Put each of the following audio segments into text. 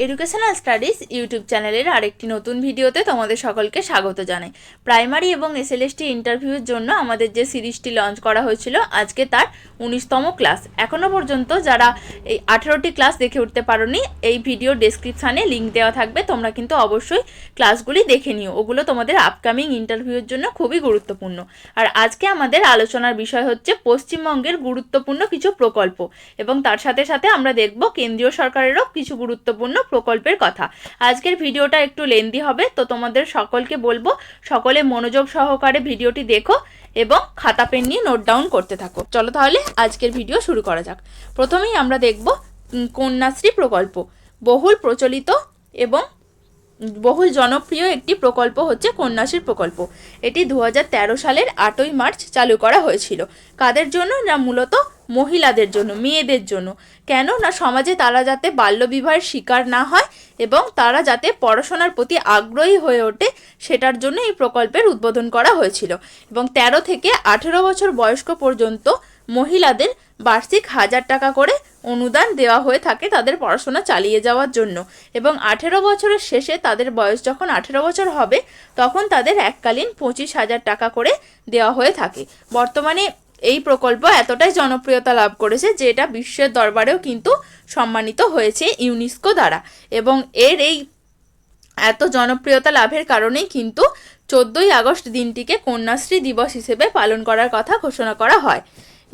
Educational studies YouTube চ্যানেলের আরেকটি নতুন ভিডিওতে তোমাদের সকলকে স্বাগত জানাই। প্রাইমারি এবং এসএলএসটি ইন্টারভিউর জন্য আমাদের যে সিরিজটি লঞ্চ করা হয়েছিল, আজকে তার উনিশতম ক্লাস এখনও পর্যন্ত যারা এই আঠেরোটি ক্লাস দেখে উঠতে পারোনি, এই ভিডিও ডেসক্রিপশানে লিঙ্ক দেওয়া থাকবে। তোমরা কিন্তু অবশ্যই ক্লাসগুলি দেখে নিও। ওগুলো তোমাদের আপকামিং ইন্টারভিউর জন্য খুবই গুরুত্বপূর্ণ। আর আজকে আমাদের আলোচনার বিষয় হচ্ছে পশ্চিমবঙ্গের গুরুত্বপূর্ণ কিছু প্রকল্প। এবং তার সাথে সাথে আমরা দেখব কেন্দ্রীয় সরকারেরও কিছু গুরুত্বপূর্ণ প্রকল্পের কথা। আজকের ভিডিওটা একটু লেন্দি হবে, তো তোমাদের সকলকে বলব, সকলে মনোযোগ সহকারে ভিডিওটি দেখো এবং খাতা পেন নিয়ে নোট ডাউন করতে থাকো। চলো তাহলে আজকের ভিডিও শুরু করা যাক। প্রথমেই আমরা দেখব কন্যাশ্রী প্রকল্প। বহুল প্রচলিত এবং বহুল জনপ্রিয় একটি প্রকল্প হচ্ছে কন্যাশ্রী প্রকল্প। এটি দু হাজার তেরো সালের আটই মার্চ চালু করা হয়েছিল। কাদের জন্য না মূলত মহিলাদের জন্য, মেয়েদের জন্য? কেন না সমাজে তারা যাতে বাল্যবিবাহের শিকার না হয় এবং তারা যাতে পড়াশোনার প্রতি আগ্রহী হয়ে ওঠে, সেটার জন্য এই প্রকল্পের উদ্বোধন করা হয়েছিল। এবং ১৩ থেকে আঠেরো বছর বয়স্ক পর্যন্ত মহিলাদের বার্ষিক হাজার টাকা করে অনুদান দেওয়া হয়ে থাকে তাদের পড়াশোনা চালিয়ে যাওয়ার জন্য। এবং আঠেরো বছরের শেষে তাদের বয়স যখন আঠেরো বছর হবে, তখন তাদের এককালীন পঁচিশ হাজার টাকা করে দেওয়া হয়ে থাকে। বর্তমানে এই প্রকল্প এতটাই জনপ্রিয়তা লাভ করেছে যে এটা বিশ্বের দরবারেও কিন্তু সম্মানিত হয়েছে ইউনেস্কো দ্বারা। এবং এর এই এত জনপ্রিয়তা লাভের কারণেই কিন্তু চোদ্দোই আগস্ট দিনটিকে কন্যাশ্রী দিবস হিসেবে পালন করার কথা ঘোষণা করা হয়।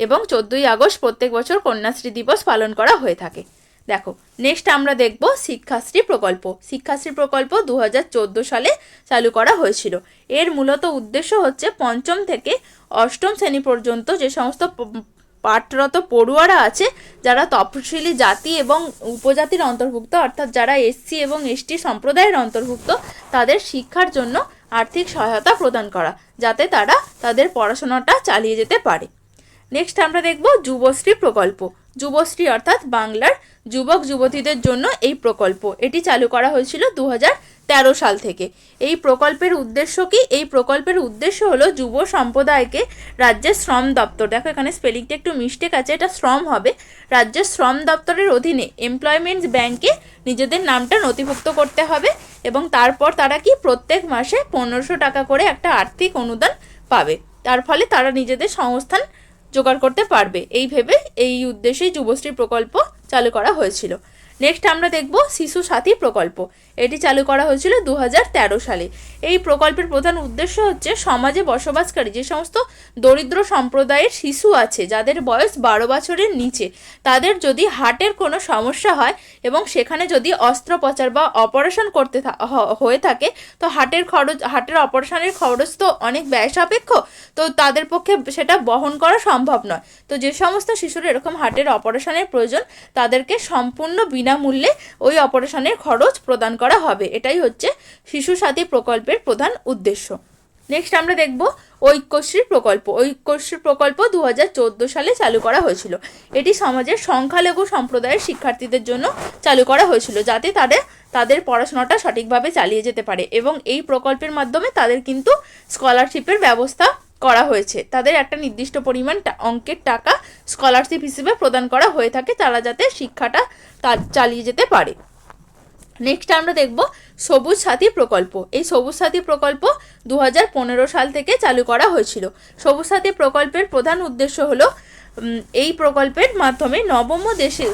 এবং চোদ্দোই আগস্ট প্রত্যেক বছর কন্যাশ্রী দিবস পালন করা হয়ে থাকে। দেখো নেক্সট আমরা দেখব শিক্ষাশ্রী প্রকল্প। শিক্ষাশ্রী প্রকল্প দু হাজার চোদ্দ সালে চালু করা হয়েছিল। এর মূলত উদ্দেশ্য হচ্ছে পঞ্চম থেকে অষ্টম শ্রেণি পর্যন্ত যে সমস্ত পাঠরত পড়ুয়ারা আছে, যারা তপশিলি জাতি এবং উপজাতির অন্তর্ভুক্ত, অর্থাৎ যারা এসসি এবং এসটি সম্প্রদায়ের অন্তর্ভুক্ত, তাদের শিক্ষার জন্য আর্থিক সহায়তা প্রদান করা, যাতে তারা তাদের পড়াশোনাটা চালিয়ে যেতে পারে। নেক্সট আমরা দেখব যুবশ্রী প্রকল্প। যুবশ্রী অর্থাৎ বাংলার যুবক যুবতীদের জন্য এই প্রকল্প। এটি চালু করা হয়েছিল দু তেরো সাল থেকে। এই প্রকল্পের উদ্দেশ্য কি? এই প্রকল্পের উদ্দেশ্য হলো যুব সম্প্রদায়কে রাজ্যের শ্রম দপ্তর। দেখো এখানে স্পেলিংটা একটু মিস্টেক আছে, এটা শ্রম হবে। রাজ্যের শ্রম দপ্তরের অধীনে এমপ্লয়মেন্টস ব্যাংকে নিজেদের নামটা নথিভুক্ত করতে হবে এবং তারপর তারা কি প্রত্যেক মাসে পনেরোশো টাকা করে একটা আর্থিক অনুদান পাবে। তার ফলে তারা নিজেদের সংস্থান জোগাড় করতে পারবে। এই ভেবে এই উদ্দেশ্যেই যুবশ্রী প্রকল্প চালু করা হয়েছিল। নেক্সট আমরা দেখব শিশু সাথী প্রকল্প। এটি চালু করা হয়েছিল দু হাজার তেরো সালে। এই প্রকল্পের প্রধান উদ্দেশ্য হচ্ছে সমাজে বসবাসকারী যে সমস্ত দরিদ্র সম্প্রদায়ের শিশু আছে, যাদের বয়স বারো বছরের নিচে, তাদের যদি হার্টের কোনো সমস্যা হয় এবং সেখানে যদি অস্ত্রোপচার বা অপারেশন করতে হয়ে থাকে, তো হার্টের খরচ হার্টের অপারেশনের খরচ তো অনেক ব্যয় সাপেক্ষ তো তাদের পক্ষে সেটা বহন করা সম্ভব নয়। তো যে সমস্ত শিশুর এরকম হার্টের অপারেশনের প্রয়োজন, তাদেরকে সম্পূর্ণ বিনামূল্যে ওই অপারেশনের খরচ প্রদান করা হবে। এটাই হচ্ছে শিশু সাথী প্রকল্পের প্রধান উদ্দেশ্য। নেক্সট আমরা দেখব ঐক্যশ্রী প্রকল্প। ঐক্যশ্রী প্রকল্প দু হাজার চোদ্দ সালে চালু করা হয়েছিল। এটি সমাজের সংখ্যালঘু সম্প্রদায়ের শিক্ষার্থীদের জন্য চালু করা হয়েছিল, যাতে তাদের তাদের পড়াশোনাটা সঠিকভাবে চালিয়ে যেতে পারে। এবং এই প্রকল্পের মাধ্যমে তাদের কিন্তু স্কলারশিপের ব্যবস্থা করা হয়েছে। তাদের একটা নির্দিষ্ট পরিমাণ অঙ্কের টাকা স্কলারশিপ হিসেবে প্রদান করা হয়ে থাকে তারা যাতে শিক্ষাটা চালিয়ে যেতে পারে। নেক্সট আমরা দেখব সবুজ সাথী প্রকল্প। এই সবুজ সাথী প্রকল্প দু হাজার পনেরো সাল থেকে চালু করা হয়েছিল। সবুজ সাথী প্রকল্পের প্রধান উদ্দেশ্য হলো এই প্রকল্পের মাধ্যমে নবম দেশে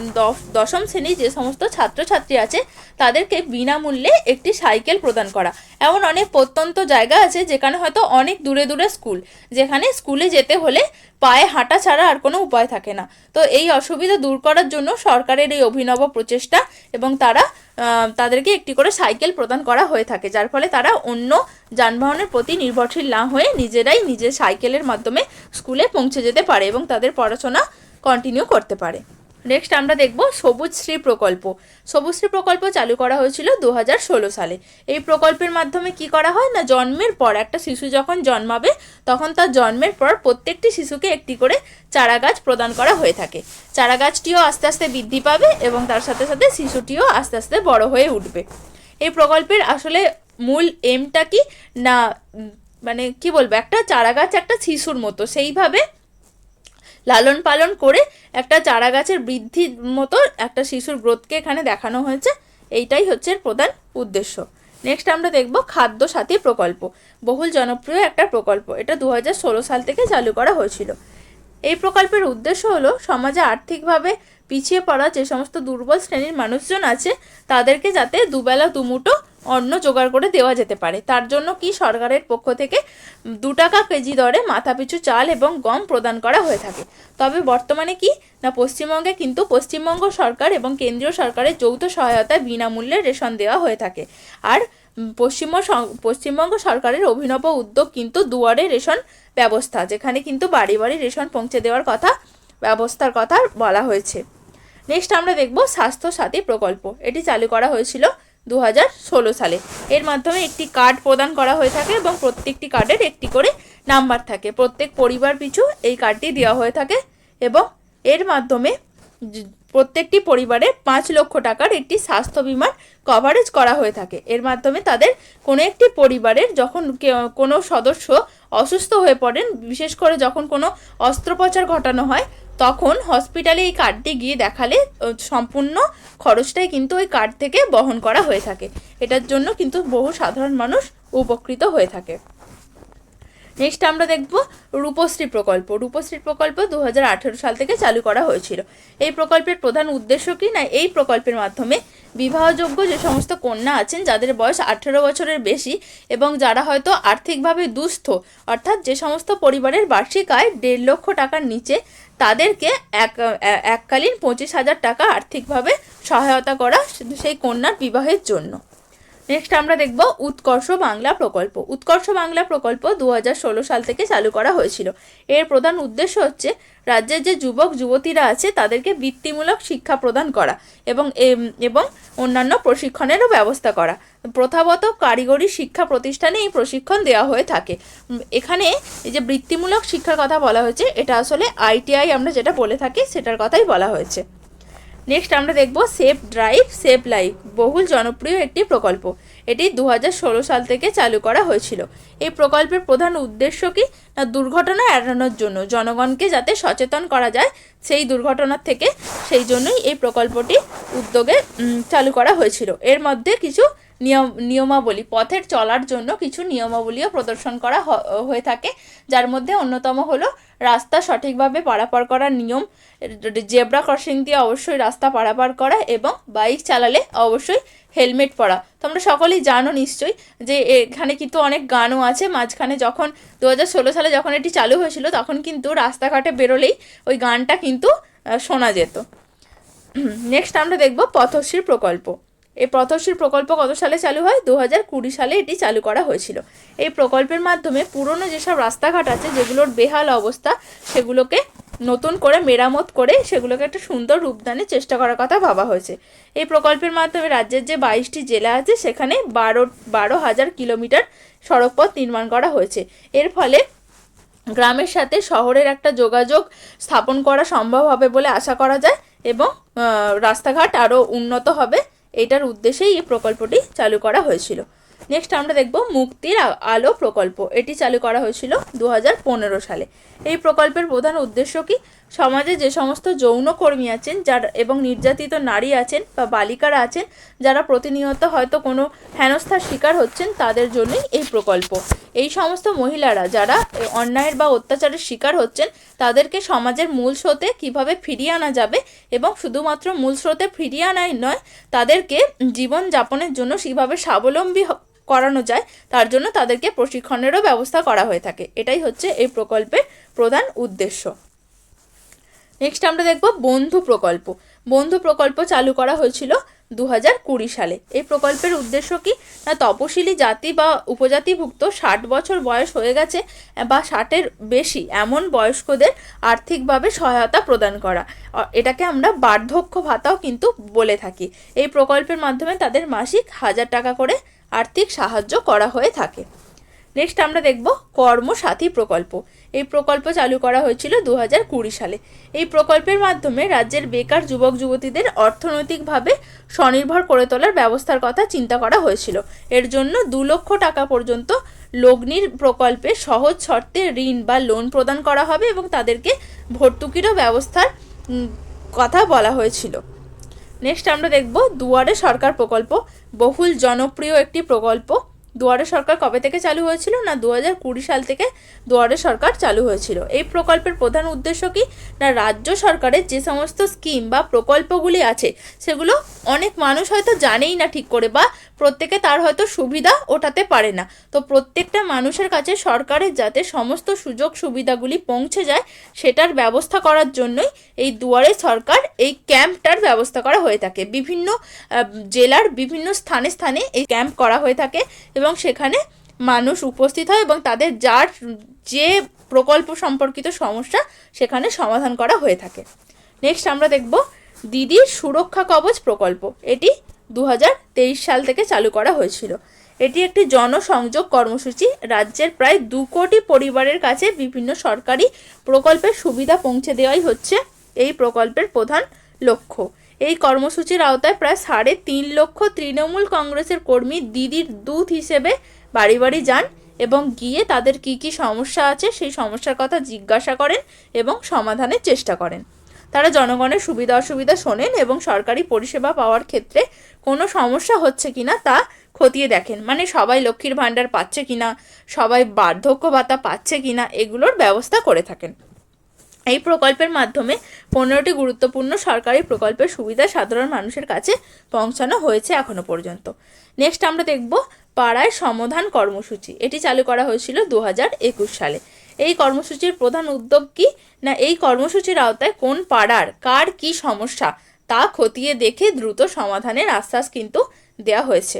দশম শ্রেণির যে সমস্ত ছাত্রছাত্রী আছে, তাদেরকে বিনামূল্যে একটি সাইকেল প্রদান করা। এমন অনেক প্রত্যন্ত জায়গা আছে যেখানে হয়তো অনেক দূরে দূরে স্কুল। যেখানে স্কুলে যেতে হলে পায়ে হাঁটা ছাড়া আর কোনো উপায় থাকে না। তো এই অসুবিধা দূর করার জন্য সরকারের এই অভিনব প্রচেষ্টা এবং তারা তাদেরকে একটি করে সাইকেল প্রদান করা হয়ে থাকে, যার ফলে তারা অন্য যানবাহনের প্রতি নির্ভরশীল না হয়ে নিজেরাই নিজের সাইকেলের মাধ্যমে স্কুলে পৌঁছে যেতে পারে এবং তাদের পড়াশোনা কন্টিনিউ করতে পারে। নেক্সট আমরা দেখব সবুজশ্রী প্রকল্প। সবুজশ্রী প্রকল্প চালু করা হয়েছিল দু হাজার ষোলো সালে। এই প্রকল্পের মাধ্যমে কি করা হয় না, জন্মের পর একটা শিশু যখন জন্মাবে, তখন তার জন্মের পর প্রত্যেকটি শিশুকে একটি করে চারা গাছ প্রদান করা হয়ে থাকে। চারা গাছটিও আস্তে আস্তে বৃদ্ধি পাবে এবং তার সাথে সাথে শিশুটিও আস্তে আস্তে বড় হয়ে উঠবে। এই প্রকল্পের আসলে মূল এমটা কি? না মানে কি বলব, একটা চারা গাছ একটা শিশুর মতো। সেইভাবে লালন পালন করে একটা চারা গাছের বৃদ্ধির মতো একটা শিশুর গ্রোথকে এখানে দেখানো হয়েছে। এইটাই হচ্ছে এর প্রধান উদ্দেশ্য। নেক্সট আমরা দেখব খাদ্য সাথী প্রকল্প। বহুল জনপ্রিয় একটা প্রকল্প। এটা দু হাজার ষোলো সাল থেকে চালু করা হয়েছিল। এই প্রকল্পের উদ্দেশ্য হলো সমাজে আর্থিকভাবে পিছিয়ে পড়া যে সমস্ত দুর্বল শ্রেণির মানুষজন আছে, তাদেরকে যাতে দুবেলা দুমুটো অন্ন জোগাড় করে দেওয়া যেতে পারে। তার জন্য কি সরকারের পক্ষ থেকে দু টাকা কেজি দরে মাথাপিছু চাল এবং গম প্রদান করা হয়ে থাকে? তবে বর্তমানে কি? না পশ্চিমবঙ্গে কিন্তু পশ্চিমবঙ্গ সরকার এবং কেন্দ্রীয় সরকারের যৌথ সহায়তায় বিনামূল্যে রেশন দেওয়া হয়ে থাকে। আর উম, পশ্চিম স- পশ্চিমবঙ্গ সরকারের অভিনব উদ্যোগ কিন্তু দুয়ারে রেশন ব্যবস্থা যেখানে কিন্তু বাড়ি বাড়ি রেশন পৌঁছে দেওয়ার কথা ব্যবস্থার কথা বলা হয়েছে। নেক্সট আমরা দেখব স্বাস্থ্য সাথী প্রকল্প। এটি চালু করা হয়েছিল দু হাজার ষোলো সালে। এর মাধ্যমে একটি কার্ড প্রদান করা হয়ে থাকে এবং প্রত্যেকটি কার্ডের একটি করে নাম্বার থাকে। প্রত্যেক পরিবার পিছু এই কার্ডটি দেওয়া হয়ে থাকে এবং এর মাধ্যমে প্রত্যেকটি পরিবারে পাঁচ লক্ষ টাকার একটি স্বাস্থ্য বিমার কভারেজ করা হয়ে থাকে। এর মাধ্যমে তাদের কোনো একটি পরিবারের যখন কোনো সদস্য অসুস্থ হয়ে পড়েন, বিশেষ করে যখন কোনো অস্ত্রোপচার ঘটানো হয় তখন হসপিটালে এই কার্ডটি গিয়ে দেখালে সম্পূর্ণ খরচটাই কিন্তু ওই কার্ড থেকে বহন করা হয়ে থাকে। এটার জন্য কিন্তু বহু সাধারণ মানুষ উপকৃত হয়ে থাকে। নেক্সট আমরা দেখব রূপশ্রী প্রকল্প। রূপশ্রী প্রকল্প দু হাজার আঠেরো সাল থেকে চালু করা হয়েছিল। এই প্রকল্পের প্রধান উদ্দেশ্য কি? না, এই প্রকল্পের মাধ্যমে বিবাহযোগ্য যে সমস্ত কন্যা আছেন, যাদের বয়স আঠেরো বছরের বেশি এবং যারা হয়তো আর্থিকভাবে দুস্থ, অর্থাৎ যে সমস্ত পরিবারের বার্ষিক আয় দেড় লক্ষ টাকার নিচে তাদেরকে এক এককালীন পঁচিশ হাজার টাকা আর্থিকভাবে সহায়তা করা সেই কন্যার বিবাহের জন্য। নেক্সট আমরা দেখব উৎকর্ষ বাংলা প্রকল্প। উৎকর্ষ বাংলা প্রকল্প দু হাজার ষোলো সাল থেকে চালু করা হয়েছিল। এর প্রধান উদ্দেশ্য হচ্ছে রাজ্যের যে যুবক, যুবতীরা আছে, তাদেরকে বৃত্তিমূলক শিক্ষা প্রদান করা এবং এবং অন্যান্য প্রশিক্ষণেরও ব্যবস্থা করা। প্রথাগত কারিগরি শিক্ষা প্রতিষ্ঠানে এই প্রশিক্ষণ দেওয়া হয়ে থাকে। এখানে এই যে বৃত্তিমূলক শিক্ষার কথা বলা হয়েছে, এটা আসলে আইটিআই আমরা যেটা বলে থাকি, সেটার কথাই বলা হয়েছে। নেক্সট আমরা দেখব সেফ ড্রাইভ, সেভ লাইফ বহুল জনপ্রিয় একটি প্রকল্প। এটি দু হাজার ষোলো সাল থেকে চালু করা হয়েছিল। এই প্রকল্পের প্রধান উদ্দেশ্য কি? না, দুর্ঘটনা এড়ানোর জন্য। জনগণকে যাতে সচেতন করা যায় সেই দুর্ঘটনার থেকে, সেই জন্যই এই প্রকল্পটি উদ্যোগে চালু করা হয়েছিল। এর মধ্যে কিছু নিয়ম, নিয়মাবলী, পথের চলার জন্য কিছু নিয়মাবলীও প্রদর্শন করা হয়ে থাকে। যার মধ্যে অন্যতম হলো রাস্তা সঠিকভাবে পারাপার করার নিয়ম। জেব্রা ক্রসিং দিয়ে অবশ্যই রাস্তা পারাপার করা এবং বাইক চালালে অবশ্যই হেলমেট পরা। তোমরা সকলেই জানো নিশ্চয়ই যে এখানে কিন্তু অনেক গানও আছে। মাঝখানে যখন দু হাজার ষোলো সালে যখন এটি চালু হয়েছিল, তখন কিন্তু রাস্তাঘাটে বেরোলেই ওই গানটা কিন্তু শোনা যেত। নেক্সট আমরা দেখব পথশ্রী প্রকল্প। এই পথশ্রী প্রকল্প কত সালে চালু হয়? দু হাজার কুড়ি সালে এটি চালু করা হয়েছিল। এই প্রকল্পের মাধ্যমে পুরনো যেসব রাস্তাঘাট আছে, যেগুলোর বেহাল অবস্থা, সেগুলোকে নতুন করে মেরামত করে সেগুলোকে একটা সুন্দর রূপদানের চেষ্টা করার কথা ভাবা হয়েছে। এই প্রকল্পের মাধ্যমে রাজ্যের যে বাইশটি জেলা আছে, সেখানে বারো বারো হাজার কিলোমিটার সড়কপথ নির্মাণ করা হয়েছে। এর ফলে গ্রামের সাথে শহরের একটা যোগাযোগ স্থাপন করা সম্ভব হবে বলে আশা করা যায় এবং রাস্তাঘাট আরও উন্নত হবে, এটার উদ্দেশ্যেই এই প্রকল্পটি চালু করা হয়েছিল। নেক্সট আমরা দেখব মুক্তির আলো প্রকল্প। এটি চালু করা হয়েছিল দু হাজার পনেরো সালে। এই প্রকল্পের প্রধান উদ্দেশ্য কি? সমাজে যে সমস্ত যৌনকর্মী আছেন, যারা এবং নির্যাতিত নারী আছেন বা বালিকারা আছেন, যারা প্রতিনিয়ত হয়তো কোনো হেনস্থার শিকার হচ্ছেন, তাদের জন্যই এই প্রকল্প। এই সমস্ত মহিলারা যারা অন্যায়ের বা অত্যাচারের শিকার হচ্ছেন, তাদেরকে সমাজের মূল স্রোতে কীভাবে ফিরিয়ে আনা যাবে এবং শুধুমাত্র মূল স্রোতে ফিরিয়ে আনাই নয়, তাদেরকে জীবন যাপনের জন্য কীভাবে স্বাবলম্বী করানো যায়, তার জন্য তাদেরকে প্রশিক্ষণেরও ব্যবস্থা করা হয়ে থাকে। এটাই হচ্ছে এই প্রকল্পের প্রধান উদ্দেশ্য। নেক্সট আমরা দেখব বন্ধু প্রকল্প। বন্ধু প্রকল্প চালু করা হয়েছিল দু হাজার কুড়ি সালে। এই প্রকল্পের উদ্দেশ্য কি? না, তপশিলি জাতি বা উপজাতিভুক্ত ষাট বছর বয়স হয়ে গেছে বা ষাটের বেশি এমন বয়স্কদের আর্থিকভাবে সহায়তা প্রদান করা। এটাকে আমরা বার্ধক্য ভাতাও কিন্তু বলে থাকি। এই প্রকল্পের মাধ্যমে তাদের মাসিক হাজার টাকা করে আর্থিক সাহায্য করা হয়ে থাকে। নেক্সট আমরা দেখব কর্মসাথী প্রকল্প। এই প্রকল্প চালু করা হয়েছিল দু হাজার কুড়ি সালে। এই প্রকল্পের মাধ্যমে রাজ্যের বেকার যুবক যুবতীদের অর্থনৈতিকভাবে স্বনির্ভর করে তোলার ব্যবস্থার কথা চিন্তা করা হয়েছিল। এর জন্য দু লক্ষ টাকা পর্যন্ত লগ্নির প্রকল্পে সহজ শর্তে ঋণ বা লোন প্রদান করা হবে এবং তাদেরকে ভর্তুকিরও ব্যবস্থার কথা বলা হয়েছিল। নেক্সট আমরা দেখব দুয়ারে সরকার প্রকল্প। বহুল জনপ্রিয় একটি প্রকল্প। দুয়ারে সরকার কবে থেকে চালু হয়েছিল না দু কুড়ি সাল থেকে দুয়ারে সরকার চালু হয়েছিল? এই প্রকল্পের প্রধান উদ্দেশ্য কি? না রাজ্য সরকারের যে সমস্ত স্কিম বা প্রকল্পগুলি আছে, সেগুলো অনেক মানুষ হয়তো জানেই না ঠিক করে বা প্রত্যেকে তার হয়তো সুবিধা ওঠাতে পারে না। তো প্রত্যেকটা মানুষের কাছে সরকারের যাতে সমস্ত সুযোগ সুবিধাগুলি পৌঁছে যায়, সেটার ব্যবস্থা করার জন্যই এই দুয়ারে সরকার এই ক্যাম্পটার ব্যবস্থা করা হয়ে থাকে। বিভিন্ন জেলার বিভিন্ন স্থানে স্থানে এই ক্যাম্প করা হয়ে থাকে এবং সেখানে মানুষ উপস্থিত হয় এবং তাদের যার যে প্রকল্প সম্পর্কিত সমস্যা সেখানে সমাধান করা হয়ে থাকে। নেক্সট আমরা দেখব দিদির সুরক্ষা কবচ প্রকল্প। এটি দু হাজার তেইশ সাল থেকে চালু করা হয়েছিল। এটি একটি জনসংযোগ কর্মসূচি। রাজ্যের প্রায় দু কোটি পরিবারের কাছে বিভিন্ন সরকারি প্রকল্পের সুবিধা পৌঁছে দেওয়াই হচ্ছে এই প্রকল্পের প্রধান লক্ষ্য। এই কর্মসূচির আওতায় প্রায় সাড়ে তিন লক্ষ তৃণমূল কংগ্রেসের কর্মী দিদির দূত হিসেবে বাড়ি বাড়ি যান এবং গিয়ে তাদের কি কি সমস্যা আছে সেই সমস্যার কথা জিজ্ঞাসা করেন এবং সমাধানের চেষ্টা করেন। তারা জনগণের সুবিধা অসুবিধা শোনেন এবং সরকারি পরিষেবা পাওয়ার ক্ষেত্রে কোনো সমস্যা হচ্ছে কি না তা খতিয়ে দেখেন। মানে সবাই লক্ষ্মীর ভাণ্ডার পাচ্ছে কিনা, সবাই বার্ধক্য ভাতা পাচ্ছে কি না এগুলোর ব্যবস্থা করে থাকেন। এই প্রকল্পের মাধ্যমে পনেরোটি গুরুত্বপূর্ণ সরকারি প্রকল্পের সুবিধা সাধারণ মানুষের কাছে পৌঁছানো হয়েছে এখনও পর্যন্ত। নেক্সট আমরা দেখব পাড়ায় সমাধান কর্মসূচি। এটি চালু করা হয়েছিল দু হাজার একুশ সালে। এই কর্মসূচির প্রধান উদ্যোগ কি? না, এই কর্মসূচির আওতায় কোন পাড়ার কার কি সমস্যা? তা খতিয়ে দেখে দ্রুত সমাধানের আশ্বাস কিন্তু দেওয়া হয়েছে।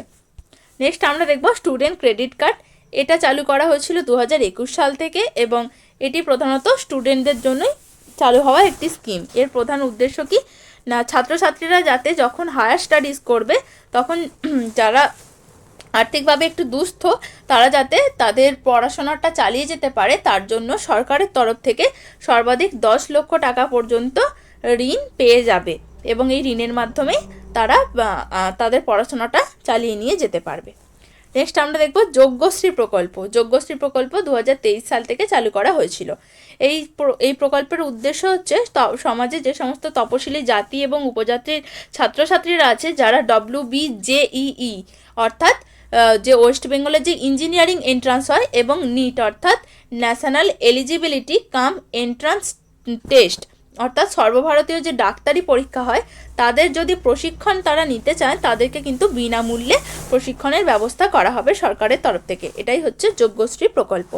নেক্সট আমরা দেখব স্টুডেন্ট ক্রেডিট কার্ড এটা চালু করা হয়েছিল দু হাজার একুশ সাল থেকে এবং এটি প্রধানত স্টুডেন্টদের জন্যই চালু হওয়া একটি স্কিম এর প্রধান উদ্দেশ্য কি? না, ছাত্রছাত্রীরা যাতে যখন হায়ার স্টাডিজ করবে, তখন যারা আর্থিকভাবে একটু দুস্থ, তারা যাতে তাদের পড়াশোনাটা চালিয়ে যেতে পারে, তার জন্য সরকারের তরফ থেকে সর্বাধিক দশ লক্ষ টাকা পর্যন্ত ঋণ পেয়ে যাবে। এবং এই ঋণের মাধ্যমে তারা তাদের পড়াশোনাটা চালিয়ে নিয়ে যেতে পারবে। নেক্সট আমরা দেখব যজ্ঞশ্রী প্রকল্প। যজ্ঞশ্রী প্রকল্প দু হাজার তেইশ সাল থেকে চালু করা হয়েছিল। এই এই প্রকল্পের উদ্দেশ্য হচ্ছে সমাজে যে সমস্ত তপশিলি জাতি এবং উপজাতির ছাত্রছাত্রীরা আছে, যারা ডব্লিউ বি জেইই অর্থাৎ যে ওয়েস্ট বেঙ্গলের যে ইঞ্জিনিয়ারিং এন্ট্রান্স হয় এবং নিট, অর্থাৎ national eligibility cum entrance test. অর্থাৎ সর্বভারতীয় যে ডাক্তারি পরীক্ষা হয়, তাদের যদি প্রশিক্ষণ তারা নিতে চায়, তাদেরকে কিন্তু বিনামূল্যে প্রশিক্ষণের ব্যবস্থা করা হবে সরকারের তরফ থেকে। এটাই হচ্ছে যোগ্যশ্রী প্রকল্প।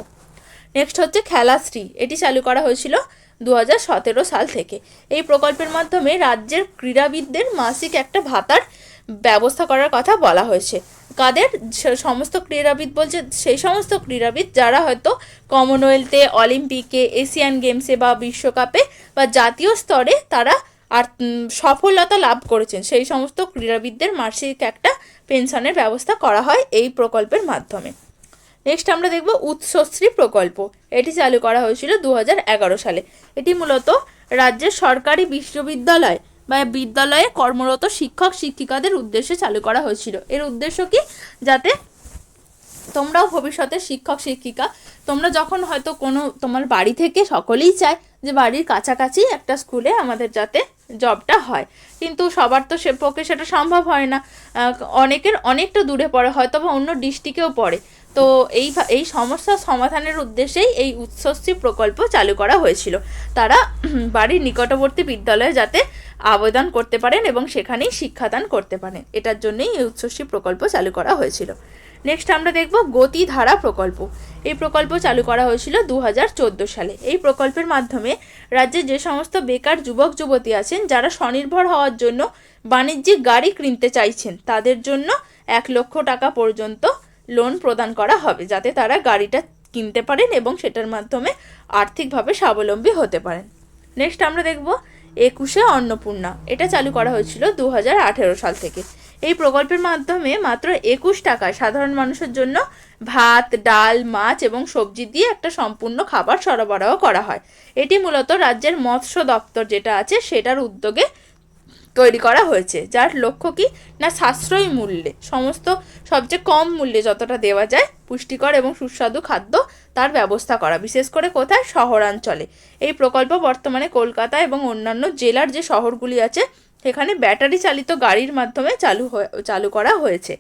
নেক্সট হচ্ছে খেলাশ্রী। এটি চালু করা হয়েছিল দু সাল থেকে। এই প্রকল্পের মাধ্যমে রাজ্যের ক্রীড়াবিদদের মাসিক একটা ভাতার ব্যবস্থা করার কথা বলা হয়েছে। কাদের? সমস্ত ক্রীড়াবিদ বলছে, সেই সমস্ত ক্রীড়াবিদ যারা হয়তো কমনওয়েলথে অলিম্পিকে এশিয়ান গেমসে বা বিশ্বকাপে বা জাতীয় স্তরে তারা আর সফলতা লাভ করেছেন, সেই সমস্ত ক্রীড়াবিদদের মাসিক একটা পেনশনের ব্যবস্থা করা হয় এই প্রকল্পের মাধ্যমে। নেক্সট আমরা দেখব উৎসশ্রী প্রকল্প। এটি চালু করা হয়েছিল দু হাজার এগারো সালে। এটি মূলত রাজ্যের সরকারি বিশ্ববিদ্যালয় বা বিদ্যালয়ে কর্মরত শিক্ষক, শিক্ষিকাদের উদ্দেশ্যে চালু করা হয়েছিল। এর উদ্দেশ্য কি? যাতে তোমরাও ভবিষ্যতে শিক্ষক, শিক্ষিকা, তোমরা যখন হয়তো কোনো তোমার বাড়ি থেকে সকলেই চায় যে বাড়ির কাছাকাছি একটা স্কুলে আমাদের যাতে জবটা হয়। কিন্তু সবার তো সে পক্ষে সেটা সম্ভব হয় না। অনেকের অনেকটা দূরে পড়ে হয়তো বা অন্য ডিস্ট্রিক্টেও পড়ে। তো এই এই সমস্যা সমাধানের উদ্দেশ্যেই এই উৎসশ্রী প্রকল্প চালু করা হয়েছিল। তারা বাড়ির নিকটবর্তী বিদ্যালয়ে যাতে আবেদন করতে পারেন এবং সেখানেই শিক্ষাদান করতে পারেন। এটার জন্যই এই উৎসশ্রী প্রকল্প চালু করা হয়েছিল। নেক্সট আমরা দেখব গতিধারা প্রকল্প। এই প্রকল্প চালু করা হয়েছিল দু হাজার চোদ্দ সালে। এই প্রকল্পের মাধ্যমে রাজ্যে যে সমস্ত বেকার যুবক, যুবতী আছেন, যারা স্বনির্ভর হওয়ার জন্য বাণিজ্যিক গাড়ি কিনতে চাইছেন, তাদের জন্য এক লক্ষ টাকা পর্যন্ত লোন প্রদান করা হবে যাতে তারা গাড়িটা কিনতে পারেন এবং সেটার মাধ্যমে আর্থিকভাবে স্বাবলম্বী হতে পারেন। নেক্সট আমরা দেখব একুশে অন্নপূর্ণা। এটা চালু করা হয়েছিল দু হাজার আঠেরো সাল থেকে। এই প্রকল্পের মাধ্যমে মাত্র একুশ টাকায় সাধারণ মানুষের জন্য ভাত, ডাল, মাছ এবং সবজি দিয়ে একটা সম্পূর্ণ খাবার সরবরাহ করা হয়। এটি মূলত রাজ্যের মৎস্য দপ্তর যেটা আছে, সেটার উদ্যোগে তৈরি করা হয়েছে, যার লক্ষ্য কি? না সাশ্রয়ী মূল্যে, সমস্ত সবচেয়ে কম মূল্যে যতটা দেওয়া যায় পুষ্টিকর এবং সুস্বাদু খাদ্য তার ব্যবস্থা করা, বিশেষ করে কোথায়? শহরাঞ্চলে। এই প্রকল্প বর্তমানে কলকাতা এবং অন্যান্য জেলার যে শহরগুলি আছে, সেখানে ব্যাটারি চালিত গাড়ির মাধ্যমে চালু চালু করা হয়েছে।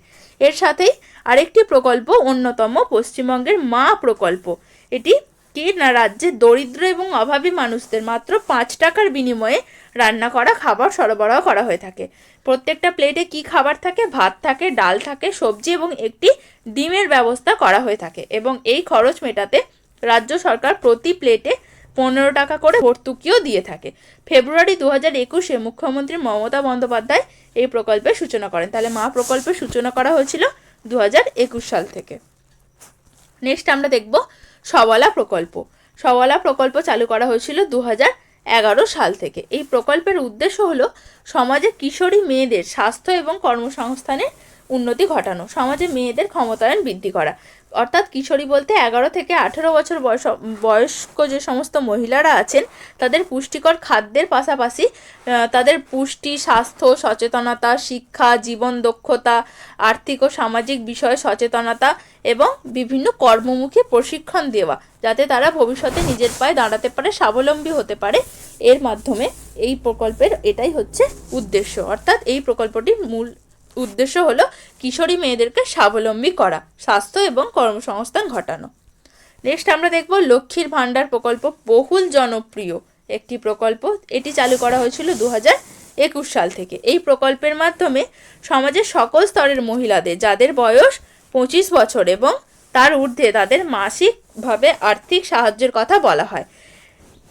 এর সাথেই আরেকটি প্রকল্প, অন্যতম পশ্চিমবঙ্গের মা প্রকল্প। এটি কি? না রাজ্যে দরিদ্র এবং অভাবী মানুষদের মাত্র পাঁচ টাকার বিনিময়ে রান্না করা, খাবার সরবরাহ করা হয়ে থাকে। প্রত্যেকটা প্লেটে কি খাবার থাকে? ভাত থাকে, ডাল থাকে, সবজি এবং একটি ডিমের ব্যবস্থা করা হয়ে থাকে এবং এই খরচ মেটাতে রাজ্য সরকার প্রতি প্লেটে পনেরো টাকা করে ভর্তুকিও দিয়ে থাকে। ফেব্রুয়ারি দু হাজার একুশে মুখ্যমন্ত্রী মমতা বন্দ্যোপাধ্যায় এই প্রকল্পের সূচনা করেন। তাহলে মা প্রকল্পের সূচনা করা হয়েছিল দু হাজার একুশ সাল থেকে। নেক্সট আমরা দেখব সওয়ালা প্রকল্প। সওয়ালা প্রকল্প চালু করা হয়েছিল দু হাজার এগারো সাল থেকে। এই প্রকল্পের উদ্দেশ্য হলো সমাজে কিশোরী মেয়েদের স্বাস্থ্য এবং কর্মসংস্থানের উন্নতি ঘটানো, সমাজে মেয়েদের ক্ষমতায়ন বৃদ্ধি করা। অর্থাৎ কিশোরী বলতে এগারো থেকে আঠেরো বছর বয়স, বয়স্ক যে সমস্ত মহিলারা আছেন, তাদের পুষ্টিকর খাদ্যের পাশাপাশি তাদের পুষ্টি, স্বাস্থ্য, সচেতনতা, শিক্ষা, জীবন দক্ষতা, আর্থিক ও সামাজিক বিষয়ে সচেতনতা এবং বিভিন্ন কর্মমুখী প্রশিক্ষণ দেওয়া, যাতে তারা ভবিষ্যতে নিজের পায়ে দাঁড়াতে পারে, স্বাবলম্বী হতে পারে। এর মাধ্যমে এই প্রকল্পের এটাই হচ্ছে উদ্দেশ্য। অর্থাৎ এই প্রকল্পটির মূল উদ্দেশ্য হলো কিশোরী মেয়েদেরকে স্বাবলম্বী করা, স্বাস্থ্য এবং কর্মসংস্থান ঘটানো। নেক্সট আমরা দেখব লক্ষ্মীর ভাণ্ডার প্রকল্প বহুল জনপ্রিয় একটি প্রকল্প। এটি চালু করা হয়েছিল দু একুশ সাল থেকে। এই প্রকল্পের মাধ্যমে সমাজের সকল স্তরের মহিলাদের, যাদের বয়স পঁচিশ বছর এবং তার ঊর্ধ্বে, তাদের মাসিকভাবে আর্থিক সাহায্যের কথা বলা হয়।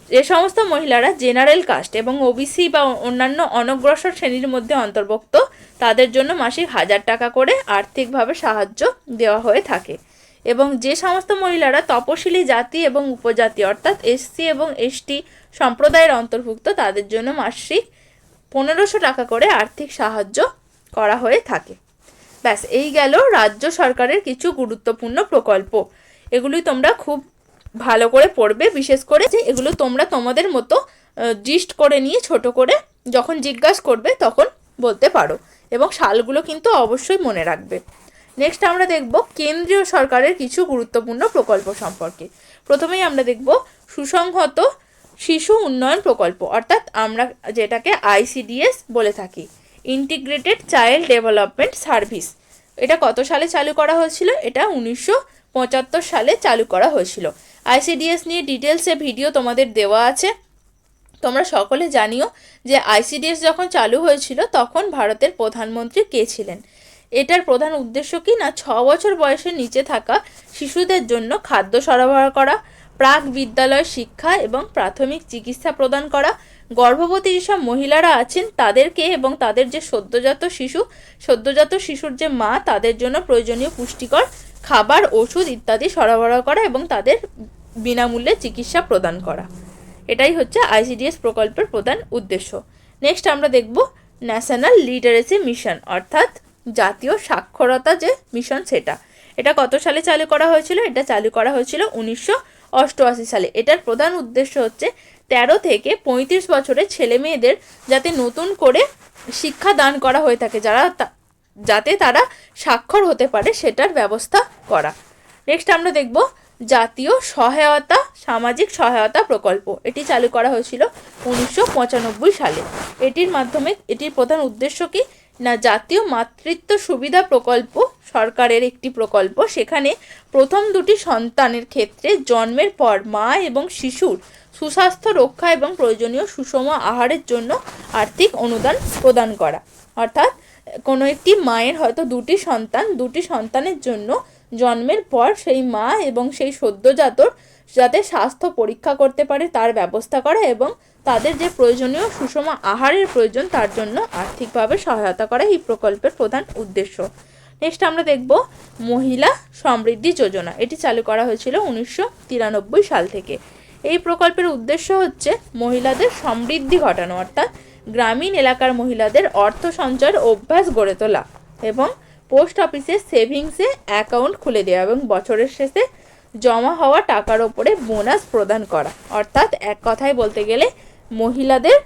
যে সমস্ত মহিলারা জেনারেল কাস্ট এবং ওবিসি বা অন্যান্য অনগ্রসর শ্রেণির মধ্যে অন্তর্ভুক্ত, তাদের জন্য মাসিক হাজার টাকা করে আর্থিকভাবে সাহায্য দেওয়া হয়ে থাকে। এবং যে সমস্ত মহিলারা তপশিলি জাতি এবং উপজাতি অর্থাৎ এসসি এবং এসটি সম্প্রদায়ের অন্তর্ভুক্ত, তাদের জন্য মাসিক পনেরোশো টাকা করে আর্থিক সাহায্য করা হয়ে থাকে। ব্যাস, এই গেল রাজ্য সরকারের কিছু গুরুত্বপূর্ণ প্রকল্প। এগুলি তোমরা খুব ভালো করে পড়বে, বিশেষ করে যে এগুলো তোমরা তোমাদের মতো জিস্ট করে নিয়ে ছোট করে যখন জিজ্ঞাসা করবে তখন বলতে পারো এবং সালগুলো কিন্তু অবশ্যই মনে রাখবে। নেক্সট আমরা দেখব কেন্দ্রীয় সরকারের কিছু গুরুত্বপূর্ণ প্রকল্প সম্পর্কে। প্রথমেই আমরা দেখব সুসংহত শিশু উন্নয়ন প্রকল্প, অর্থাৎ আমরা যেটাকে আইসিডিএস বলে থাকি ইন্টিগ্রেটেড চাইল্ড ডেভেলপমেন্ট সার্ভিস এটা কত সালে চালু করা হয়েছিল? এটা উনিশশো পঁচাত্তর সালে চালু করা হয়েছিল। আইসিডিএস নিয়ে ডিটেলসে ভিডিও তোমাদের দেওয়া আছে। তোমরা সকলে জানিও যে আইসিডিএস যখন চালু হয়েছিল তখন ভারতের প্রধানমন্ত্রী কে ছিলেন? এটার প্রধান উদ্দেশ্য কি না? ছ বছর বয়সের নিচে থাকা শিশুদের জন্য খাদ্য সরবরাহ করা, প্রাক বিদ্যালয় শিক্ষা এবং প্রাথমিক চিকিৎসা প্রদান করা। গর্ভবতী যেসব মহিলারা আছেন তাদেরকে এবং তাদের যে সদ্যজাত শিশু, সদ্যজাত শিশুর যে মা তাদের জন্য প্রয়োজনীয় পুষ্টিকর খাবার, ওষুধ ইত্যাদি সরবরাহ করা এবং তাদের বিনামূল্যে চিকিৎসা প্রদান করা। এটাই হচ্ছে আইসিডিএস প্রকল্পের প্রধান উদ্দেশ্য। নেক্সট আমরা দেখব ন্যাশনাল লিটারেসি মিশন, অর্থাৎ জাতীয় সাক্ষরতা যে মিশন সেটা। এটা কত সালে চালু করা হয়েছিল? এটা চালু করা হয়েছিল উনিশশো অষ্টআশি সালে। এটার প্রধান উদ্দেশ্য হচ্ছে তেরো থেকে পঁয়ত্রিশ বছরের ছেলে মেয়েদের যাতে নতুন করে শিক্ষা দান করা হয়ে থাকে। যারা যাতে তারা স্বাক্ষর হতে পারে সেটার ব্যবস্থা করা। নেক্সট আমরা দেখব জাতীয় সহায়তা, সামাজিক সহায়তা প্রকল্প। এটি চালু করা হয়েছিল উনিশশো পঁচানব্বই সালে। এটির মাধ্যমে, এটির প্রধান উদ্দেশ্য কি? না, জাতীয় মাতৃত্ব সুবিধা প্রকল্প সরকারের একটি প্রকল্প। সেখানে প্রথম দুটি সন্তানের ক্ষেত্রে জন্মের পর মা এবং শিশুর সুস্বাস্থ্য, রক্ষা এবং প্রয়োজনীয় সুষম আহারের জন্য আর্থিক অনুদান প্রদান করা। অর্থাৎ কোনো একটি মায়ের হয়তো দুটি সন্তান, দুটি সন্তানের জন্য জন্মের পর সেই মা এবং সেই সদ্যজাতর যাতে স্বাস্থ্য পরীক্ষা করতে পারে, তার ব্যবস্থা করা এবং তাদের যে প্রয়োজনীয় সুষম আহারের প্রয়োজন, তার জন্য আর্থিকভাবে সহায়তা করা এই প্রকল্পের প্রধান উদ্দেশ্য। নেক্সট আমরা দেখব মহিলা সমৃদ্ধি যোজনা। এটি চালু করা হয়েছিল উনিশশো তিরানব্বই সাল থেকে। এই প্রকল্পের উদ্দেশ্য হচ্ছে মহিলাদের সমৃদ্ধি ঘটানো, অর্থাৎ গ্রামীণ এলাকার মহিলাদের অর্থ সঞ্চয়ের অভ্যাস গড়ে তোলা এবং পোস্ট অফিসে সেভিংসে অ্যাকাউন্ট খুলে দেওয়া এবং বছরের শেষে জমা হওয়া টাকার ওপরে বোনাস প্রদান করা। অর্থাৎ এক কথায় বলতে গেলে মহিলাদের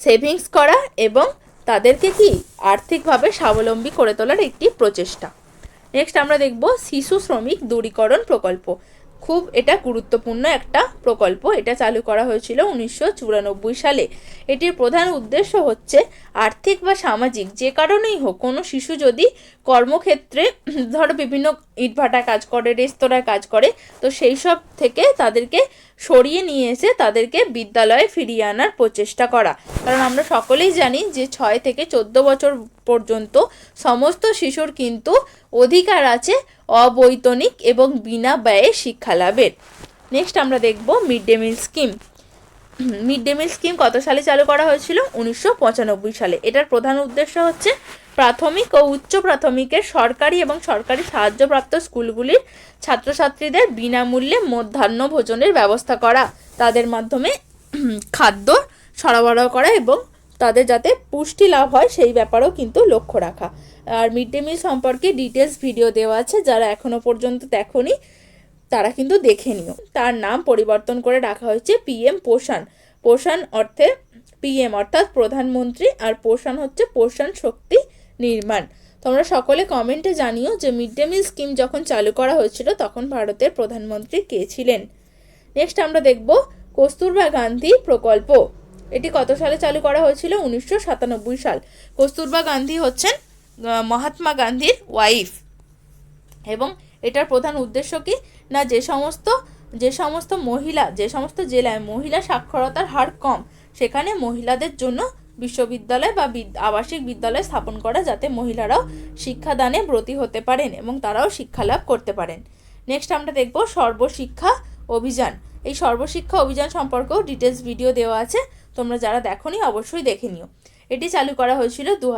সেভিংস করা এবং তাদেরকে কি আর্থিকভাবে স্বাবলম্বী করে তোলার একটি প্রচেষ্টা। নেক্সট আমরা দেখব শিশু শ্রমিক দূরীকরণ প্রকল্প। খুব এটা গুরুত্বপূর্ণ একটা প্রকল্প। এটা চালু করা হয়েছিল উনিশশো চুরানব্বই সালে। এটির প্রধান উদ্দেশ্য হচ্ছে আর্থিক বা সামাজিক, যে কারণেই হোক। কোনো শিশু যদি কর্মক্ষেত্রে ধরো বিভিন্ন ইটভাটা কাজ করে, রেস্তোরাঁয় কাজ করে, তো সেই সব থেকে তাদেরকে সরিয়ে নিয়ে এসে তাদেরকে বিদ্যালয়ে ফিরিয়ে আনার প্রচেষ্টা করা। কারণ আমরা সকলেই জানি যে ছয় থেকে চোদ্দ বছর পর্যন্ত সমস্ত শিশুর কিন্তু অধিকার আছে অবৈতনিক এবং বিনা ব্যয়ে শিক্ষা লাভের। নেক্সট আমরা দেখব mid day meal scheme mid day meal scheme কত সালে চালু করা হয়েছিল? উনিশশো পঁচানব্বই সালে। এটার প্রধান উদ্দেশ্য হচ্ছে প্রাথমিক ও উচ্চ প্রাথমিকের সরকারি এবং সরকারি সাহায্যপ্রাপ্ত স্কুলগুলির ছাত্রছাত্রীদের বিনামূল্যে মধ্যাহ্ন ভোজনের ব্যবস্থা করা, তাদের মাধ্যমে খাদ্য সরবরাহ করা এবং তাদের যাতে পুষ্টি লাভ হয় সেই ব্যাপারেও কিন্তু লক্ষ্য রাখা। আর মিড ডে মিল সম্পর্কে ডিটেলস ভিডিও দেওয়া আছে, যারা এখনও পর্যন্ত দেখনি, তারা কিন্তু দেখে নিও। তার নাম পরিবর্তন করে রাখা হয়েছে পিএম পোষণ। পোষণ অর্থে পিএম অর্থাৎ প্রধানমন্ত্রী, আর পোষণ হচ্ছে পোষণ শক্তি নির্মাণ। তোমরা সকলে কমেন্টে জানিও যে মিড ডে মিল স্কিম যখন চালু করা হয়েছিল তখন ভারতের প্রধানমন্ত্রী কে ছিলেন। নেক্সট আমরা দেখব কস্তুরবা গান্ধী প্রকল্প। এটি কত সালে চালু করা হয়েছিল? উনিশশো সাতানব্বই সাল। কস্তুরবা গান্ধী হচ্ছেন মহাত্মা গান্ধীর ওয়াইফ এবং এটার প্রধান উদ্দেশ্য কি? না, যে সমস্ত যে সমস্ত মহিলা, যে সমস্ত জেলায় মহিলা সাক্ষরতার হার কম, সেখানে মহিলাদের জন্য বিশ্ববিদ্যালয় বা আবাসিক বিদ্যালয় স্থাপন করা যাতে মহিলারাও শিক্ষাদানে ব্রতী হতে পারেন এবং তারাও শিক্ষা লাভ করতে পারেন। নেক্সট আমরা দেখব সর্বশিক্ষা অভিযান। এই সর্বশিক্ষা অভিযান সম্পর্কেও ডিটেলস ভিডিও দেওয়া আছে, তোমরা যারা দেখোনি অবশ্যই দেখে নিও। এটি চালু করা হয়েছিল দু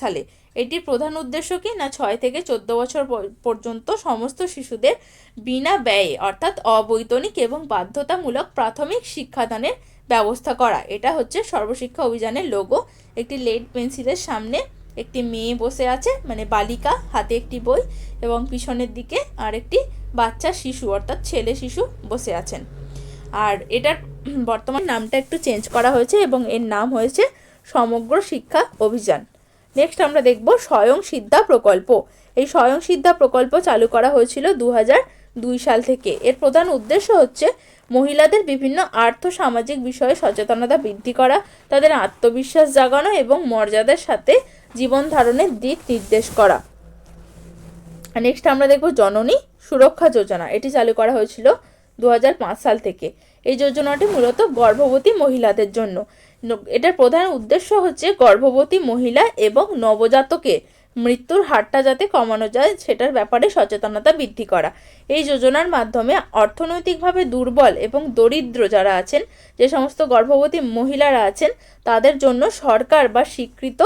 সালে। এটির প্রধান উদ্দেশ্য কি না ছয় থেকে চোদ্দ বছর পর্যন্ত সমস্ত শিশুদের বিনা ব্যয়ে অর্থাৎ অবৈতনিক এবং বাধ্যতামূলক প্রাথমিক শিক্ষাদানের ব্যবস্থা করা। এটা হচ্ছে সর্বশিক্ষা অভিযানের লোগো একটি লেড পেন্সিলের সামনে একটি মেয়ে বসে আছে মানে বালিকা, হাতে একটি বই এবং পিছনের দিকে আরেকটি বাচ্চা শিশু, অর্থাৎ ছেলে শিশু বসে আছেন। আর এটার বর্তমান নামটা একটু চেঞ্জ করা হয়েছে এবং এর নাম হয়েছে সমগ্র শিক্ষা অভিযান। নেক্সট আমরা দেখব স্বয়ং সিদ্ধা প্রকল্প। এই স্বয়ং সিদ্ধা প্রকল্প চালু করা হয়েছিল দু দুই সাল থেকে। এর প্রধান উদ্দেশ্য হচ্ছে মহিলাদের বিভিন্ন আর্থ সামাজিক বিষয়ে সচেতনতা বৃদ্ধি করা, তাদের আত্মবিশ্বাস জাগানো এবং মর্যাদার সাথে জীবন ধারণের দিক নির্দেশ করা। নেক্সট আমরা দেখব জননী সুরক্ষা যোজনা। এটি চালু করা হয়েছিল দু হাজার পাঁচ সাল থেকে। এই যোজনাটি মূলত গর্ভবতী মহিলাদের জন্য। এটার প্রধান উদ্দেশ্য হচ্ছে গর্ভবতী মহিলা এবং নবজাতকের মৃত্যুর হারটা যাতে কমানো যায়, সেটার ব্যাপারে সচেতনতা বৃদ্ধি করা। এই যোজনার মাধ্যমে অর্থনৈতিকভাবে দুর্বল এবং দরিদ্র যারা আছেন, যে সমস্ত গর্ভবতী মহিলারা আছেন, তাদের জন্য সরকার বা স্বীকৃত,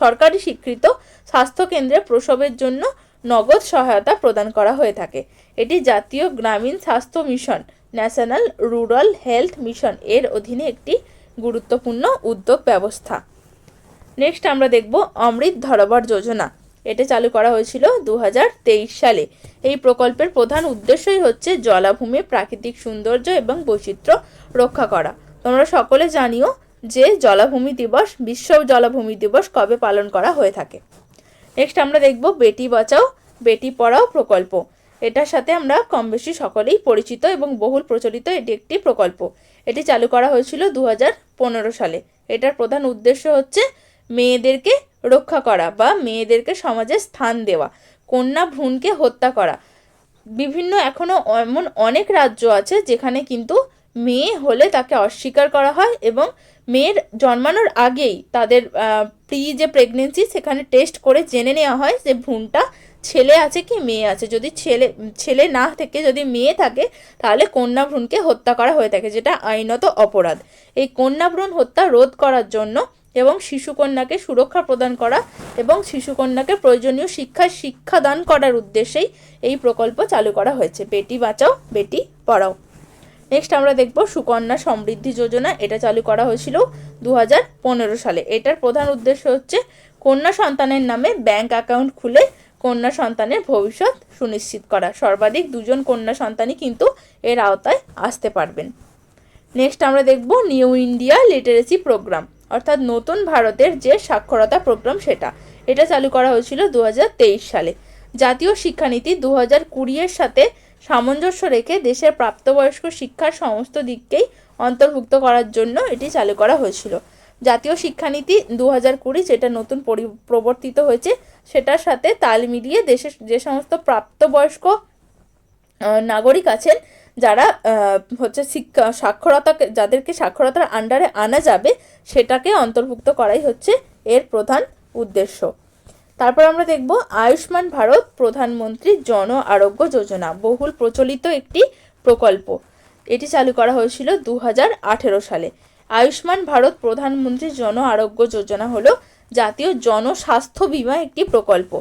সরকারি স্বীকৃত স্বাস্থ্যকেন্দ্রে প্রসবের জন্য নগদ সহায়তা প্রদান করা হয়ে থাকে। এটি জাতীয় গ্রামীণ স্বাস্থ্য mission, national rural health mission এর অধীনে একটি গুরুত্বপূর্ণ উদ্যোগ ব্যবস্থা। নেক্সট আমরা দেখব অমৃত ধরবর যোজনা। এটা চালু করা হয়েছিল দু হাজার তেইশ সালে। এই প্রকল্পের প্রধান উদ্দেশ্যই হচ্ছে জলাভূমি, প্রাকৃতিক সৌন্দর্য এবং বৈচিত্র্য রক্ষা করা। তোমরা সকলে জানিও যে জলাভূমি দিবস, বিশ্ব জলাভূমি দিবস কবে পালন করা হয়ে থাকে। নেক্সট আমরা দেখব বেটি বাঁচাও, বেটি পড়াও প্রকল্প। এটার সাথে আমরা কম বেশি সকলেই পরিচিত এবং বহুল প্রচলিত এটি একটি প্রকল্প। এটি চালু করা হয়েছিল দু সালে। এটার প্রধান উদ্দেশ্য হচ্ছে মেয়েদেরকে রক্ষা করা বা মেয়েদেরকে সমাজে স্থান দেওয়া, কন্যা ভ্রূণকে হত্যা করা। বিভিন্ন এখনও এমন অনেক রাজ্য আছে যেখানে কিন্তু মেয়ে হলে তাকে অস্বীকার করা হয় এবং মেয়ের জন্মানোর আগেই তাদের প্রি যে প্রেগনেন্সি সেখানে টেস্ট করে জেনে নেওয়া হয় যে ভ্রূণটা ছেলে আছে কি মেয়ে আছে। যদি ছেলে ছেলে না থেকে যদি মেয়ে থাকে, তাহলে কন্যা ভ্রূণকে হত্যা করা হয়ে থাকে, যেটা আইনত অপরাধ। এই কন্যা ভ্রূণ হত্যা রোধ করার জন্য এবং শিশুকন্যাকে সুরক্ষা প্রদান করা এবং শিশুকন্যাকে প্রয়োজনীয় শিক্ষায় শিক্ষাদান করার উদ্দেশ্যেই এই প্রকল্প চালু করা হয়েছে। বেটি বাঁচাও, বেটি পড়াও। নেক্সট আমরা দেখব সুকন্যা সমৃদ্ধি যোজনা। এটা চালু করা হয়েছিল দু সালে। এটার প্রধান উদ্দেশ্য হচ্ছে কন্যা সন্তানের নামে ব্যাংক অ্যাকাউন্ট খুলে কন্যা সন্তানের ভবিষ্যৎ সুনিশ্চিত করা। সর্বাধিক দুজন কন্যা সন্তানই কিন্তু এর আওতায় আসতে পারবেন। নেক্সট আমরা দেখব নিউ ইন্ডিয়া লিটারেসি প্রোগ্রাম। অর্থাৎ নতুন ভারতের যে সাক্ষরতা প্রোগ্রাম সেটা। এটা চালু করা হয়েছিল দু হাজার তেইশ সালে। জাতীয় শিক্ষানীতি দু হাজার কুড়িয়ের সাথে সামঞ্জস্য রেখে দেশের প্রাপ্তবয়স্ক শিক্ষার সমস্ত দিককেই অন্তর্ভুক্ত করার জন্য এটি চালু করা হয়েছিল। জাতীয় শিক্ষানীতি দু হাজার কুড়ি যেটা নতুন পরি, প্রবর্তিত হয়েছে, সেটার সাথে তাল মিলিয়ে দেশের যে সমস্ত প্রাপ্তবয়স্ক নাগরিক আছেন যারা হচ্ছে শিক্ষা সাক্ষরতাকে যাদেরকে সাক্ষরতার আন্ডারে আনা যাবে, সেটাকে অন্তর্ভুক্ত করাই হচ্ছে এর প্রধান উদ্দেশ্য। তারপর আমরা দেখব আয়ুষ্মান ভারত প্রধানমন্ত্রী জন আরোগ্য যোজনা, বহুল প্রচলিত একটি প্রকল্প। এটি চালু করা হয়েছিল দু হাজার আঠেরো সালে। আয়ুষ্মান ভারত প্রধানমন্ত্রী জন আরোগ্য যোজনা হলো জাতীয় জনস্বাস্থ্য বীমা একটি প্রকল্প।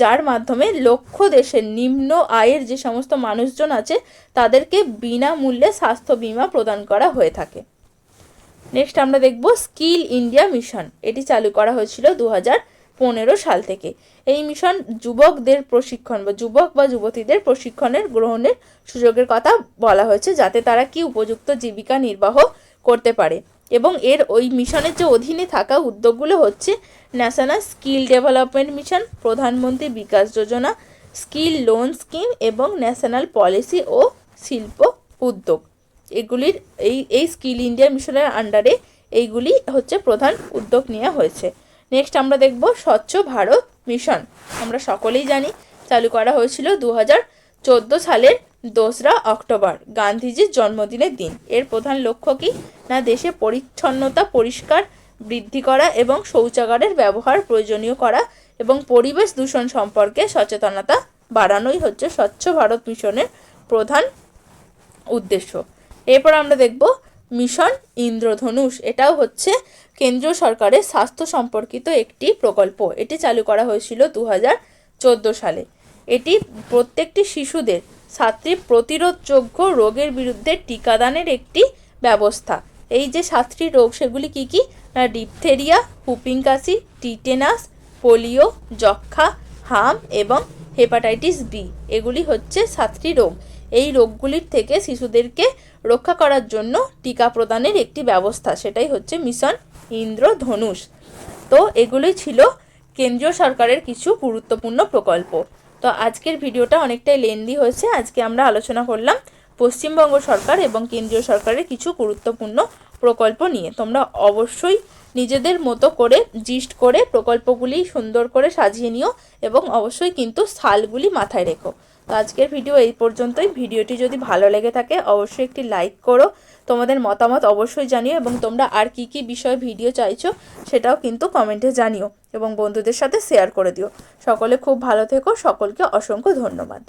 যার মাধ্যমে লক্ষ্য দেশের নিম্ন আয়ের যে সমস্ত মানুষজন আছে, তাদেরকে বিনামূল্যে স্বাস্থ্য বীমা প্রদান করা হয়ে থাকে। নেক্সট আমরা দেখব স্কিল ইন্ডিয়া মিশন এটি চালু করা হয়েছিল দু পনেরো সাল থেকে। এই মিশন যুবকদের প্রশিক্ষণ বা যুবক বা যুবতীদের প্রশিক্ষণের গ্রহণের সুযোগের কথা বলা হয়েছে, যাতে তারা কি উপযুক্ত জীবিকা নির্বাহ করতে পারে। এবং এর ওই মিশনের যে অধীনে থাকা উদ্যোগগুলো হচ্ছে national skill development mission, Pradhanmantri Bikash Yojana, skill loan scheme এবং ন্যাশনাল পলিসি ও শিল্প উদ্যোগ। এগুলির এই এই স্কিল ইন্ডিয়া মিশনের আন্ডারে এইগুলি হচ্ছে প্রধান উদ্যোগ নেওয়া হয়েছে। নেক্সট আমরা দেখব স্বচ্ছ ভারত মিশন। আমরা সকলেই জানি, চালু করা হয়েছিল দু হাজার চোদ্দ সালের দোসরা অক্টোবর, গান্ধীজির জন্মদিনের দিন। এর প্রধান লক্ষ্য কি? না দেশে পরিচ্ছন্নতা, পরিষ্কার, বৃদ্ধি করা এবং শৌচাগারের ব্যবহার প্রয়োজনীয় করা এবং পরিবেশ দূষণ সম্পর্কে সচেতনতা বাড়ানোই হচ্ছে স্বচ্ছ ভারত মিশনের প্রধান উদ্দেশ্য। এরপর আমরা দেখব মিশন ইন্দ্রধনুষ। এটাও হচ্ছে কেন্দ্রীয় সরকারের স্বাস্থ্য সম্পর্কিত একটি প্রকল্প। এটি চালু করা হয়েছিল দু হাজার চোদ্দ সালে। এটি প্রত্যেকটি শিশুদের সাতটি প্রতিরোধযোগ্য রোগের বিরুদ্ধে টিকাদানের একটি ব্যবস্থা। এই যে সাতটি রোগ, সেগুলি কি কি? না ডিপথেরিয়া হুপিং কাশি টিটেনাস, পোলিও যক্ষা হাম এবং হেপাটাইটিস বি। এগুলি হচ্ছে সাতটি রোগ। এই রোগগুলির থেকে শিশুদেরকে রক্ষা করার জন্য টিকা প্রদানের একটি ব্যবস্থা, সেটাই হচ্ছে মিশন ইন্দ্রধনুষ। তো এগুলোই ছিল কেন্দ্রীয় সরকারের কিছু গুরুত্বপূর্ণ প্রকল্প। তো আজকের ভিডিওটা অনেকটাই লেন্দি হয়েছে। আজকে আমরা আলোচনা করলাম পশ্চিমবঙ্গ সরকার এবং কেন্দ্রীয় সরকারের কিছু গুরুত্বপূর্ণ প্রকল্প নিয়ে। তোমরা অবশ্যই নিজেদের মতো করে জিস্ট করে প্রকল্পগুলি সুন্দর করে সাজিয়ে নিও এবং অবশ্যই কিন্তু সালগুলি মাথায় রেখো। তো আজকের ভিডিও এই পর্যন্তই। ভিডিওটি যদি ভালো লেগে থাকে, অবশ্যই একটি লাইক করো। তোমাদের মতামত অবশ্যই জানিও এবং তোমরা আর কি কি বিষয়ে ভিডিও চাইছো সেটাও কিন্তু কমেন্টে জানিও এবং বন্ধুদের সাথে শেয়ার করে দিও। সকলে খুব ভালো থেকো। সকলকে অসংখ্য ধন্যবাদ।